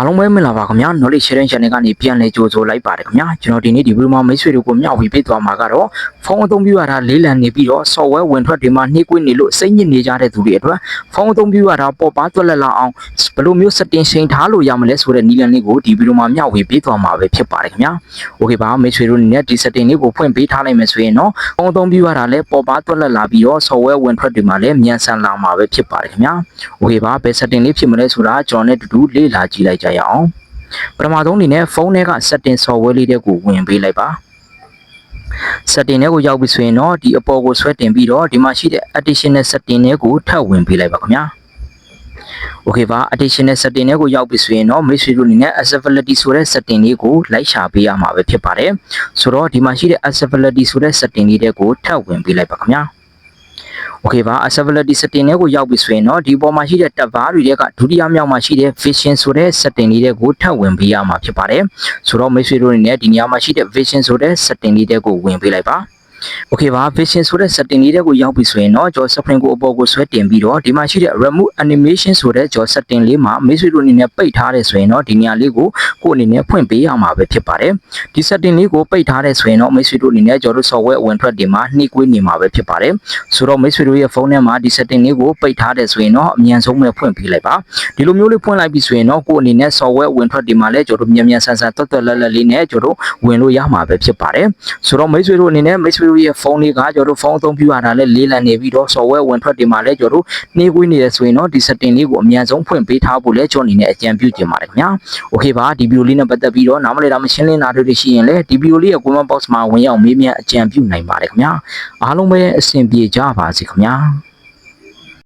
အားလုံးပဲမင်္ဂလာပါခင်ဗျာ knowledge sharing channel ကနေပြန်လည်ကြိုဆိုလိုက်ပါတယ်ခင်ဗျာကျွန်တော်ဒီနေ့ဒီဗီဒီယိုမှာမိတ်ဆွေတို့ကိုမျှဝေပေးသွားမှာကတော့ဖုန်းအသုံးပြုရတာလေးလံနေပြီးတော့ software ဝင်ထွက်တွေမှာနှိကွေးနေလို့စိတ်ညစ်နေကြတဲ့သူတွေအတွက်ဖုန်းအသုံးပြုရတာပေါ်ပါသွက်လက်လာအောင်ဘယ်လိုမျိုး setting ချိန်ထားလို့ရမလဲဆိုတဲ့နည်းလမ်းလေးကိုဒီဗီဒီယိုမှာမျှဝေပေးသွားမှာပဲဖြစ်ပါတယ်ခင်ဗျာ okay ပါမိတ်ဆွေတို့အနေနဲ့ဒီ setting လေးကိုဖွင့်ပေးထားလိုက်မယ်ဆိုရင်တော့ဖုန်းအသုံးပြုရတာလည်းပေါ်ပါသွက်လက်လာပြီးတော့ software ဝင်ထွက်တွေမှာလည်းမြန်ဆန်လာမှာပဲဖြစ်ပါတယ်ခင်ဗျာ okay ပါဘယ် setting လေးဖြစ်မလဲဆိုတာကျွန်တော်နဲ့အတူတူလေ့လာကြည့်လိုက်ကြရအောင်ပထမဆုံးအနေနဲ့ဖုန်းထဲက setting software လေးတွေကိုဝင်ပေးလိုက်ပါ setting တွေကိုရောက်ပြီဆိုရင်တော့ဒီအပေါ်ကိုဆွဲတင်ပြီးတော့ဒီမှာရှိတဲ့ additional setting တွေကိုထပ်ဝင်ပေးလိုက်ပါခင်ဗျာ Okay ပါ additional setting တွေကိုရောက်ပြီဆိုရင်တော့မိတ်ဆွေတို့အနေနဲ့ accessibility ဆိုတဲ့ setting လေးကိုလိုက်ရှာပေးရမှာပဲဖြစ်ပါတယ်ဆိုတော့ဒီမှာရှိတဲ့ accessibility ဆိုတဲ့ setting လေးတွေကိုထပ်ဝင်ပေးလိုက်ပါခင်ဗျာ Okay ပါ accessibility setting တွေကိုရောက်ပြီဆိုရင်တော့ဒီပေါ်မှာရှိတဲ့ tab bar တွေတွေကဒုတိယမြောက်မှာရှိတဲ့ vision ဆိုတဲ့ setting လေးတွေကိုထပ်ဝင်ပေးရမှာဖြစ်ပါတယ်ဆိုတော့မိတ်ဆွေတို့အနေနဲ့ဒီနေရာမှာရှိတဲ့ vision ဆိုတဲ့ setting လေးတွေကိုဝင်ပေးလိုက်ပါ Okay ပါ vision ဆိုတဲ့ setting လေးတွေကိုရောက်ပြီဆိုရင်တော့ကြော screen ကိုအပေါ်ကိုဆွဲတင်ပြီးတော့ဒီမှာရှိတဲ့ remove animation ဆိုတဲ့ကြော setting လေးမှာမိတ်ဆွေတို့အနေနဲ့ပိတ်ထားတယ်ဆိုရင်တော့ဒီနေရာလေးကို ကိုယ်အနေနဲ့ဖွင့်ပေးရမှာပဲဖြစ်ပါတယ်ဒီ setting လေးကိုပိတ်ထားတယ်ဆိုရင်တော့မိတ်ဆွေတို့အနေနဲ့ကြောတို့ software ဝင်ထွက်တွေမှာနှိကွေးနေမှာပဲဖြစ်ပါတယ်ဆိုတော့မိတ်ဆွေတို့ရဲ့ဖုန်းထဲမှာဒီ setting လေးကိုပိတ်ထားတယ်ဆိုရင်တော့အမြန်ဆုံးပဲဖွင့်ပေးလိုက်ပါဒီလိုမျိုးလေးဖွင့်လိုက်ပြီဆိုရင်တော့ကိုယ်အနေနဲ့ software ဝင်ထွက်တွေမှာလည်းကြောတို့မြန်မြန်ဆန်ဆန်တွတ်တွတ်လက်လက်လေးနဲ့ကြောတို့ဝင်လို့ရမှာပဲဖြစ်ပါတယ်ဆိုတော့မိတ်ဆွေတို့အနေနဲ့မိတ်ဆွေတို့ရဲ့ဖုန်းလေးကကြောတို့ဖုန်းအသုံးပြုရတာလည်းလေးလံနေပြီးတော့ software ဝင်ထွက်တွေမှာလည်းကြောတို့နှိကွေးနေတယ်ဆိုရင်တော့ဒီ setting လေးကိုအမြန်ဆုံးဖွင့်ပေးထားဖို့လည်းကျွန်တော်အနေနဲ့အကြံပြုချင်ပါတယ်ခင်ဗျာ okay ပါဒီဗီဒီယိုလေးနဲ့ပတ်သက်ပြီးတော့နားမလည်တာမရှင်းလင်းတာတွေရှိရင်လည်းဒီဗီဒီယိုလေးရဲ့ comment box မှာဝင်ရောက်မေးမြန်းအကြံပြုနိုင်ပါတယ်ခင်ဗျာအားလုံးပဲအဆင်ပြေကြပါစေခင်ဗျာ